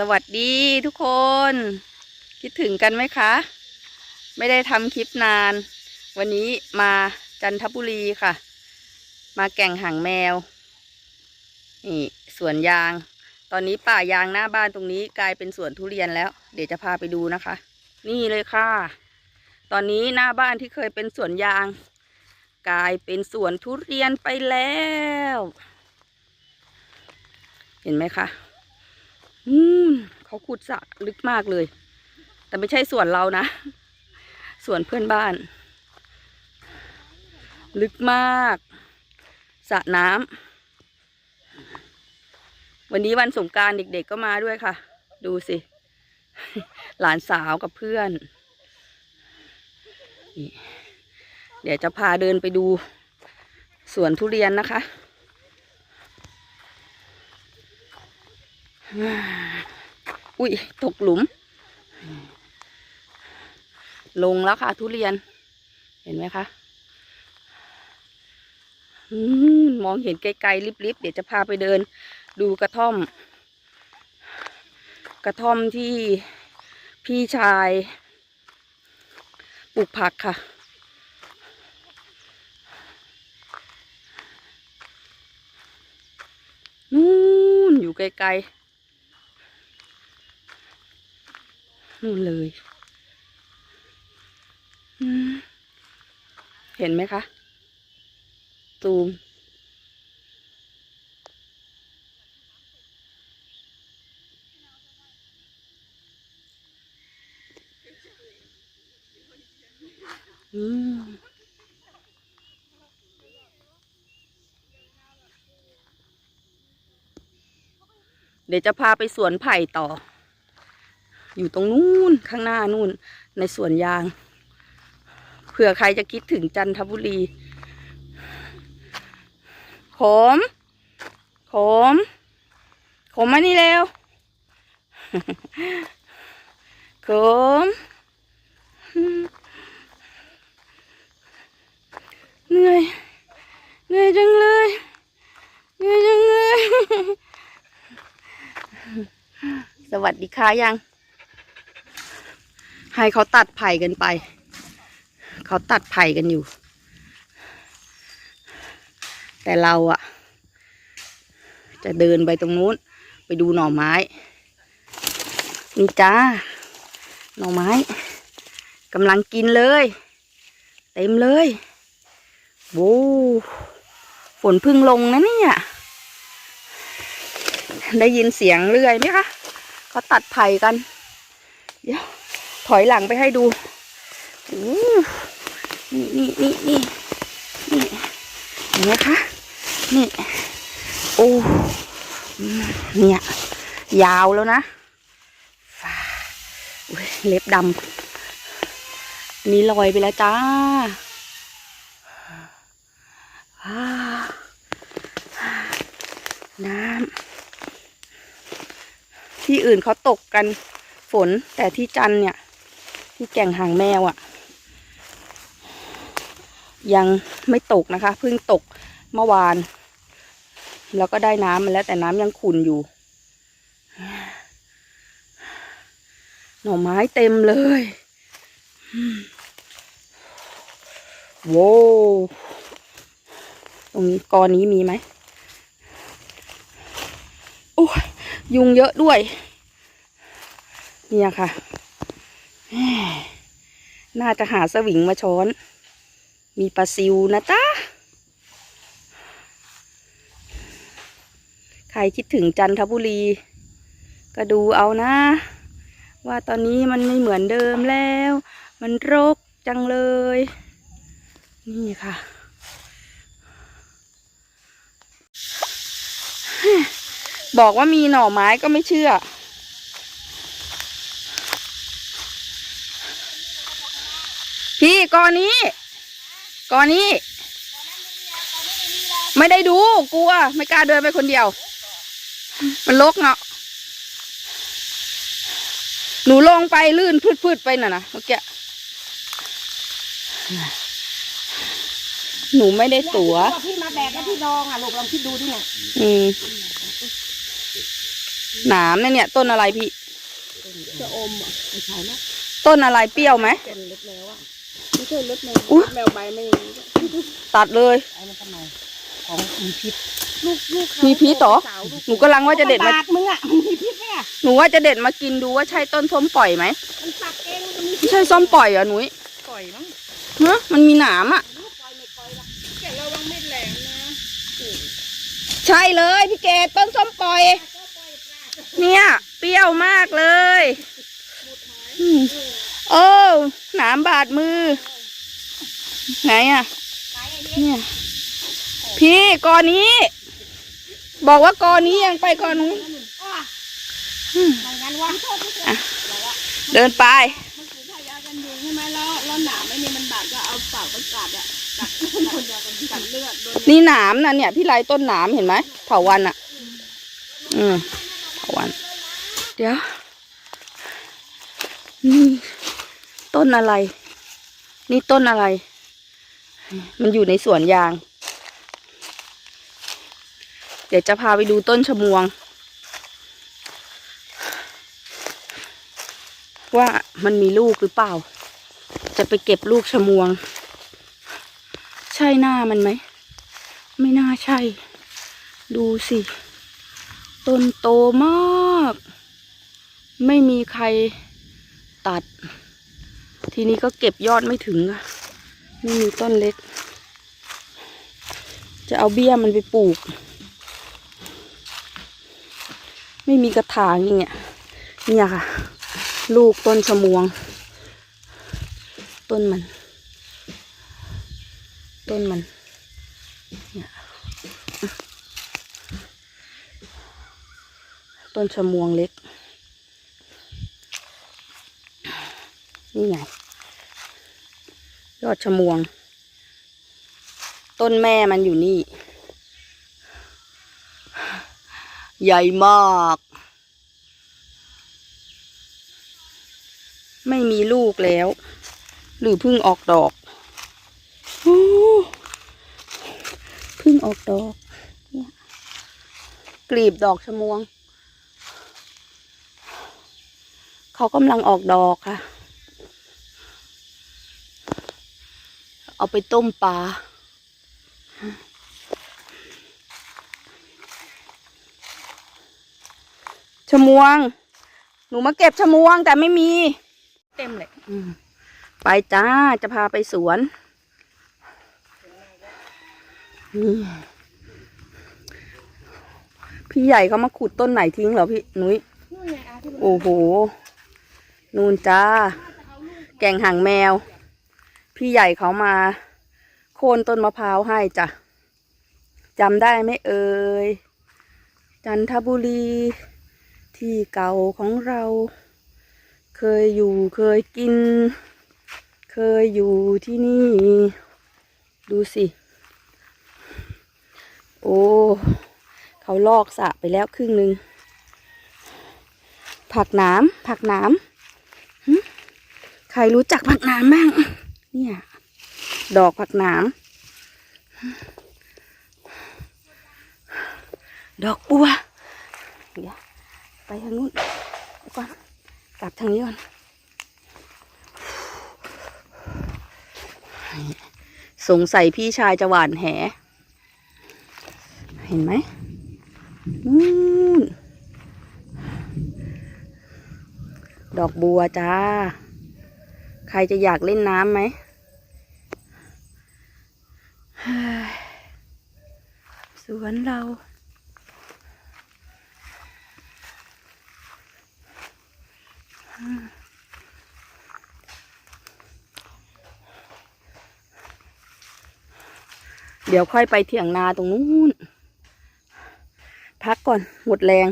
สวัสดีทุกคน คิดถึงกันไหมคะ ไม่ได้ทำคลิปนาน วันนี้มาจันทบุรีค่ะ มาแก่งหางแมว นี่สวนยาง ตอนนี้ป่ายางหน้าบ้านตรงนี้กลายเป็นสวนทุเรียนแล้ว เดี๋ยวจะพาไปดูนะคะ นี่เลยค่ะ ตอนนี้หน้าบ้านที่เคยเป็นสวนยาง กลายเป็นสวนทุเรียนไปแล้ว เห็นไหมคะ อืมเขาขุดสระลึกมากเลย แต่ไม่ใช่สวนเรานะ สวนเพื่อนบ้าน ลึกมากสระน้ำวันนี้วันสงการเด็กๆก็มาด้วยค่ะ ดูสิ หลานสาวกับเพื่อนเดี๋ยวจะพาเดินไปดูสวนทุเรียนนะคะ อุ้ยตกหลุม ลงแล้วค่ะ ทุเรียน เห็นไหมคะมมองเห็นไกลๆลิบๆ เดี๋ยวจะพาไปเดิน ดูกระท่อม กระท่อมที่พี่ชายปลูกผักค่ะ นู่นอยู่ไกลๆ นู่นเลยเห็นไหมคะซูม อืมเดี๋ยวจะพาไปสวนไผ่ต่อ อยู่ตรงนู้นข้างหน้านู่นในสวนยาง เผื่อใครจะคิดถึงจันทบุรีขมขมขมมานี่เร็วขมเหนื่อยเหนื่อยจังเลยเหนื่อยจังเลย สวัสดีค่ะยัง ให้เขาตัดไผ่กันไป เขาตัดไผ่กันอยู่ แต่เราอะจะเดินไปตรงนู้น ไปดูหน่อไม้ นี่จ้า หน่อไม้กำลังกินเลย เต็มเลยโว้ฝนพึ่งลงนะเนี่ยได้ยินเสียงเรื่อยไหมคะเขาตัดไผ่กัน เดี๋ยว ถอยหลังไปให้ดูนี่นี่นี่นี่นี่เห็นไหมคะนี่โอ้เนี่ยยาวแล้วนะฟ้าเล็บดำนี่ลอยไปแล้วจ้าน้ำที่อื่นเขาตกกันฝนแต่ที่จันเนี่ย ที่แก่งหางแมวอะ่ะ ยังไม่ตกนะคะเพิ่งตกเมื่อวาน แล้วก็ได้น้ำมาแล้วแต่น้ำยังขุ่นอยู่ หน่อไม้เต็มเลยโว้ตรงนี้กอนี้มีไหมโอ้ยยุงเยอะด้วย เนี่ยค่ะ น่าจะหาสวิงมาช้อน มีปลาซิวนะจ๊ะ ใครคิดถึงจันทบุรี ก็ดูเอานะ ว่าตอนนี้มันไม่เหมือนเดิมแล้ว มันรกจังเลย นี่ค่ะ บอกว่ามีหน่อไม้ก็ไม่เชื่อ พี่ กอนี้ กอนี้ ไม่ได้ดูกลัว ไม่กล้าเดินไปคนเดียว มันลกเนาะหนูลงไปลื่นพืดๆไปน่ะนะเมื่อกี้หนูไม่ได้ตัวพี่มาแบกแล้วพี่ลองอะลูกลองคิดดูดิเนี่ยอืมหนามเนี่ยเนี่ยต้นอะไรพี่จะอมอะไม่ใช่แล้วต้นอะไรเปรี้ยวไหมเป็นเล็กแล้วอะ ไม่ใช่เล็กแมวอุ๊ย แมวใบไม่อย่างนี้ตัดเลย ไอ้มันทำไมของมีพิษลูกลูกเขามีพิษเหรอ สาวลูกหนูกำลังว่าจะเด็ดมัมานบาดมึงอะมันมีพิษไหมอะหนูว่าจะเด็ดมากินดูว่าใช่ต้นส้มปล่อยไหมมันปักเองมันมีไม่ใช่ส้มปล่อยเหรอหนุ้ยปล่อยมั้งฮะมันมีหนามอะ ลูกปล่อยไม่ปล่อยละแกระวังไม่แหลมนะอืมใช่เลยพี่เกดต้นส้มปล่อยก็ปล่อยปลาเนี่ย เปรี้ยวมากเลยหมดหายอืม โอ้หนามบาดมือ ไหนอะหายไอ้นี่เนี่ย พี่กอนี้ บอกว่ากอนี้ยังไปกอนู้นอ้ออืมไม่งั้นวะโทษไม่ใช่อะเราอะเดินไปมันคือทายากันยุงใช่ไหมแล้วแล้วหนามไอ้นี่มันบาดก็เอาปากไปกัดอะกัดคนเดียวกันกัดเลือดโดนนี่หนามนะเนี่ย พี่ไรต้นหนามเห็นไหมเถาวันอะ อืมเถาวัน เดี๋ยวนี่ ต้นอะไร นี่ต้นอะไร มันอยู่ในสวนยาง เดี๋ยวจะพาไปดูต้นชมวง ว่ามันมีลูกหรือเปล่า จะไปเก็บลูกชมวง ใช่หน้ามันไหม ไม่น่าใช่ ดูสิ ต้นโตมาก ไม่มีใครตัด ทีนี้ก็เก็บยอดไม่ถึงอะไม่มีต้นเล็ก จะเอาเบี้ยมันไปปลูก ไม่มีกระถางอย่างเงี้ยเนี่ยค่ะ ลูกต้นชะมวง ต้นมัน ต้นมันเนี่ยต้นชะมวงเล็ก นี่ไง อดชมวง ต้นแม่มันอยู่นี่ ใหญ่มาก ไม่มีลูกแล้ว หรือเพิ่งออกดอกโอ้เพิ่งออกดอก กลีบดอกชมวง เขากำลังออกดอกค่ะ เอาไปต้มปลาชะมวง หนูมาเก็บชะมวงแต่ไม่มี เต็มเลยอืมไปจ้าจะพาไปสวนนี่พี่ใหญ่เขามาขุดต้นไหนทิ้งเหรอพี่นุ้ยนู่นไงอาที่มันโอ้โห นูนจ้า แกงหางแมว พี่ใหญ่เขามา โค่นต้นมะพร้าวให้จ้ะจำได้ไหมเอ่ย จันทบุรี ที่เก่าของเรา เคยอยู่เคยกิน เคยอยู่ที่นี่ ดูสิ โอ้ เขาลอกสะไปแล้วครึ่งหนึ่งผักหน้ำผักหน้ำใครรู้จักผักหน้ำบ้าง เนี่ย ดอกผักหน้ำดอกบัว เดี๋ยว ไปทางนู้นก่อนกลับทางนี้ก่อน สงสัยพี่ชายจะหวานแห เห็นไหมนู่นดอกบัวจ้า ใครจะอยากเล่นน้ำไหมเฮ้ย สวนเรา เดี๋ยวค่อยไปเถียงนาตรงนู้น พักก่อน หมดแรง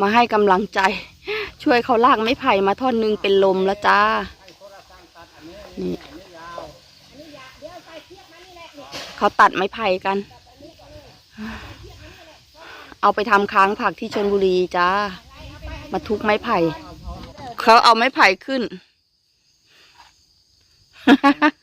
มาให้กำลังใจ ช่วยเขาลากไม้ไผ่มาท่อนนึงเป็นลมแล้วจ้า นี่ เขาตัดไม้ไผ่กัน เอาไปทำค้างผักที่ชนบุรีจ้า มาทุกไม้ไผ่ เขาเอาไม้ไผ่ขึ้น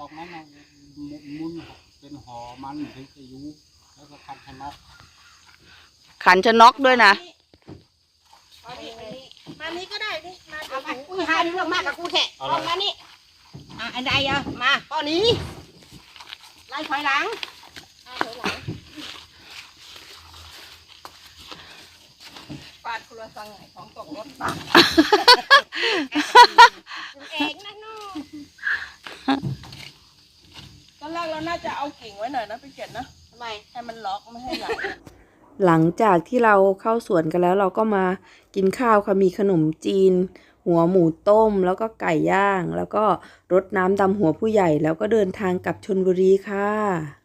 ออกนั้นน่ะมุนเป็นหอมันถึงจะอยุแล้วก็คัดให้มัดขันจะน็อกด้วยนะ มานี้ก็ได้นี่มาเอาไปกูหาดูเรื่องมากกับกูแทะเอาเอาละมานี่อะอันใดอะมาป้อนนี้ ไล่ถอยหลังปาดคนละสังไหนของตกรถเองนะน้องตอนแรกเราน่าจะเอากิ่งไว้หน่อยนะพี่เกดนะทำไมให้มันล็อกไม่ให้ไหลหลังจากที่เราเข้าสวนกันแล้วเราก็มากินข้าวค่ะมีขนมจีน หัวหมูต้ม แล้วก็ไก่ย่าง แล้วก็รดน้ำดำหัวผู้ใหญ่ แล้วก็เดินทางกลับชนบุรีค่ะ